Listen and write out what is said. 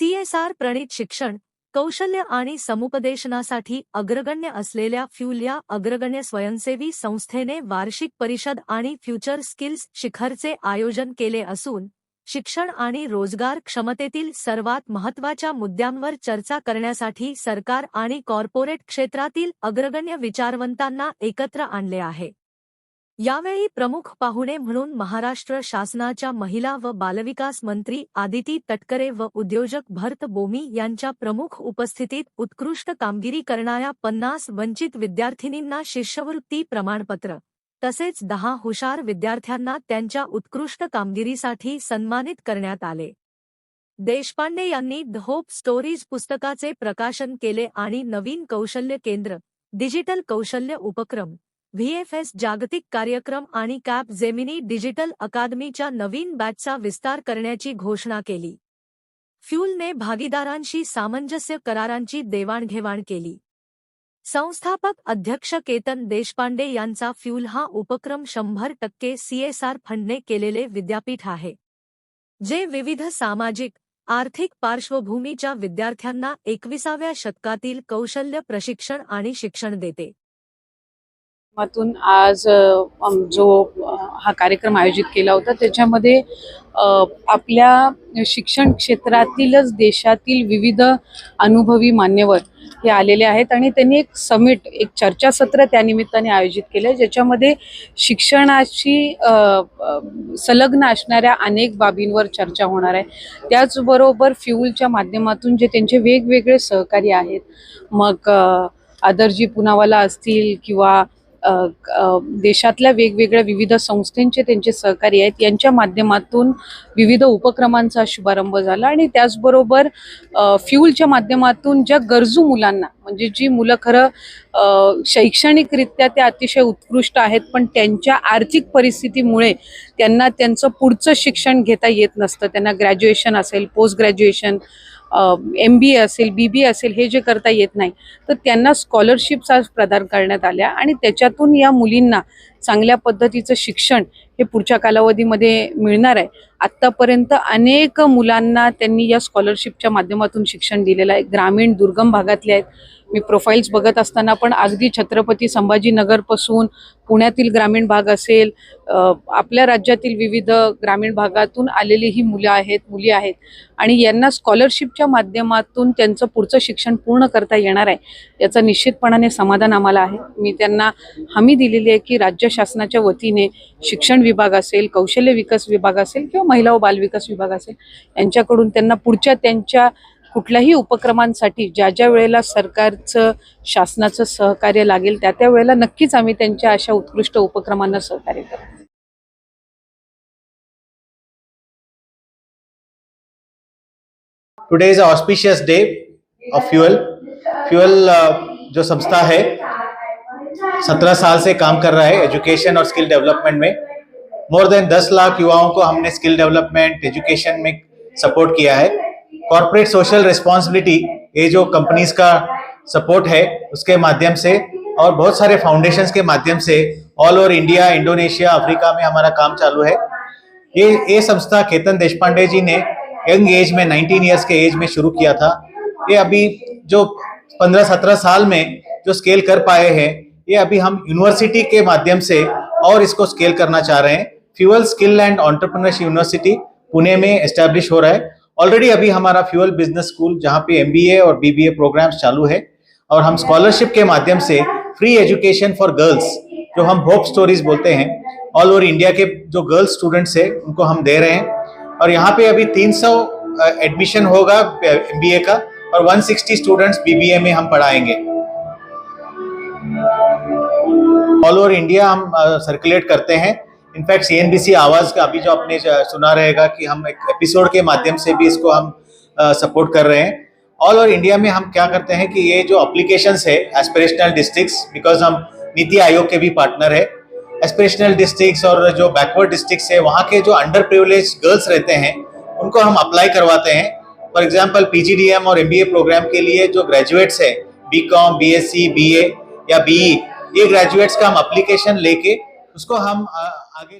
CSR प्रणित शिक्षण कौशल्य आणि समुपदेशनासाठी अग्रगण्य असलेल्या फ्युल या अग्रगण्य स्वयंसेवी संस्थेने वार्षिक परिषद आणि फ्युचर स्किल्स शिखरचे आयोजन केले असून शिक्षण आणि रोजगार क्षमतेतील सर्वात महत्त्वाच्या मुद्द्यांवर चर्चा करण्यासाठी सरकार आणि कॉर्पोरेट क्षेत्रातील अग्रगण्य विचारवंतांना एकत्र आणले आहे. यावेळी प्रमुख पाहुणे म्हणून महाराष्ट्र शासनाच्या महिला व बालविकास मंत्री आदिती तटकरे व उद्योजक भरत बोमी यांच्या प्रमुख उपस्थितीत उत्कृष्ट कामगिरी करणाऱ्या पन्नास वंचित विद्यार्थिनींना शिष्यवृत्ती प्रमाणपत्र तसेच दहा हुशार विद्यार्थ्यांना त्यांच्या उत्कृष्ट कामगिरीसाठी सन्मानित करण्यात आले. देशपांडे यांनी द होप स्टोरीज पुस्तकाचे प्रकाशन केले आणि नवीन कौशल्य केंद्र डिजिटल कौशल्य उपक्रम व्हीएफएस जागतिक कार्यक्रम आणि कॅप जेमिनी डिजिटल अकादमीच्या नवीन बॅचचा विस्तार करण्याची घोषणा केली. फ्यूलने भागीदारांशी सामंजस्य करारांची देवाणघेवाण केली. संस्थापक अध्यक्ष केतन देशपांडे यांचा फ्यूल हा उपक्रम शंभर टक्के सीएसआर फंडने केलेले विद्यापीठ आहे. जे विविध सामाजिक आर्थिक पार्श्वभूमीच्या विद्यार्थ्यांना एकविसाव्या शतकातील कौशल्य प्रशिक्षण आणि शिक्षण देते. माध्यमातून आज जो हा कार्यक्रम आयोजित केला होता त्याच्यामध्ये आपल्या शिक्षण क्षेत्रातीलच देशातील विविध अनुभवी मान्यवर हे आलेले आहेत आणि त्यांनी एक समिट एक चर्चासत्र त्यानिमित्ताने आयोजित केलं आहे ज्याच्यामध्ये शिक्षणाशी संलग्न असणाऱ्या अनेक बाबींवर चर्चा होणार आहे. त्याचबरोबर फ्युलच्या माध्यमातून जे त्यांचे वेगवेगळे सहकारी आहेत मग आदरजी पुनावाला असतील किंवा देशातल्या वेगवेगळ्या विविध संस्थांचे त्यांचे सहकारी आहेत. यांच्या माध्यमातून विविध उपक्रमांचा शुभारंभ झाला आणि त्याचबरोबर फ्यूलच्या माध्यमातून ज्या गरजू मुलांना म्हणजे जी मुलं खरं शैक्षणिकरित्या ते अतिशय उत्कृष्ट आहेत पण त्यांच्या आर्थिक परिस्थितीमुळे त्यांना त्यांचं पुढचं शिक्षण घेता येत नसतं. त्यांना ग्रॅज्युएशन असेल post graduation M B A असेल बी बी ए असेल हे जे करता येत नाही. तर त्यांना स्कॉलरशिप्स आज प्रदान करण्यात आल्या आणि त्याच्यातून या मुलींना चांगल्या पद्धतीचं शिक्षण हे पुढच्या कालावधीमध्ये मिळणार आहे. आत्तापर्यंत अनेक मुलांना त्यांनी या स्कॉलरशिपच्या माध्यमातून शिक्षण दिलेलं आहे. ग्रामीण दुर्गम भागातले आहेत. मी प्रोफाईल्स बघत असताना पण अगदी छत्रपती संभाजीनगरपासून पुण्यातील ग्रामीण भाग असेल आपल्या राज्यातील विविध ग्रामीण भागातून आलेली ही मुलं आहेत मुली आहेत. आणि यांना स्कॉलरशिपच्या माध्यमातून त्यांचं पुढचं शिक्षण पूर्ण करता येणार आहे. याचं निश्चितपणाने समाधान आम्हाला आहे. मी त्यांना हमी दिलेली आहे की राज्य शासनाच्या वतीने शिक्षण विभाग असेल कौशल्य विकास विभाग असेल किंवा महिला व बालविकास विभाग असेल यांच्याकडून त्यांना पुढच्या त्यांच्या कुठल्याही उपक्रमांसाठी ज्या ज्या वेळेला सरकारचं शासनाचं सहकार्य लागेल त्या त्या वेळेला नक्कीच आम्ही त्यांच्या अशा उत्कृष्ट उपक्रमांना सहकार्य करू today is a auspicious day of fuel fuel जो संस्था है सत्रह साल से काम कर रहा है एजुकेशन और स्किल डेवलपमेंट में। मोर देन दस लाख युवाओं को हमने स्किल डेवलपमेंट एजुकेशन में सपोर्ट किया है। कॉरपोरेट सोशल रिस्पॉन्सिबिलिटी ये जो कंपनीज़ का सपोर्ट है, उसके माध्यम से और बहुत सारे फाउंडेशन के माध्यम से all over India Indonesia Africa में हमारा काम चालू है। ये ये संस्था केतन देशपांडे जी ने यंग एज में 19 इयर्स के एज में शुरू किया था। ये अभी जो 15-17 साल में जो स्केल कर पाए हैं ये अभी हम यूनिवर्सिटी के माध्यम से और इसको स्केल करना चाह रहे हैं। Fuel skill and entrepreneurship university Pune में एस्टेब्लिश हो रहा है। ऑलरेडी अभी हमारा फ्यूअल बिज़नेस स्कूल जहाँ पे एमबीए और बीबीए प्रोग्राम्स चालू है और हम स्कॉलरशिप के माध्यम से फ्री एजुकेशन फॉर गर्ल्स जो हम होप स्टोरीज बोलते हैं ऑल ओवर इंडिया के जो गर्ल्स स्टूडेंट्स हैं, उनको हम दे रहे हैं। और यहाँ पे अभी 300 एडमिशन होगा एमबीए का और 160 स्टूडेंट्स बीबीए में हम पढ़ाएँगे। ऑल ओवर इंडिया हम सर्कुलेट करते हैं। In fact C N B C Awaaz का अभी जो आपने सुना रहेगा कि हम एक एपिसोड के माध्यम से भी इसको हम सपोर्ट कर रहे हैं। ऑल ओवर इंडिया में हम क्या करते हैं कि ये जो अप्लीकेशन है एस्पिरेशनल डिस्ट्रिक्ट्स बिकॉज़ हम नीति आयोग के भी पार्टनर है। एस्पिरेशनल डिस्ट्रिक्ट्स और जो बैकवर्ड डिस्ट्रिक्ट्स है, वहाँ के जो अंडर प्रिवलेज गर्ल्स रहते हैं, उनको हम अप्लाई करवाते हैं। फॉर एग्ज़ाम्पल पीजीडीएम और एमबीए प्रोग्राम के लिए जो ग्रेजुएट्स है B com B S C B A या बीई ये ग्रेजुएट्स का हम अप्लीकेशन लेके उसको हम आगे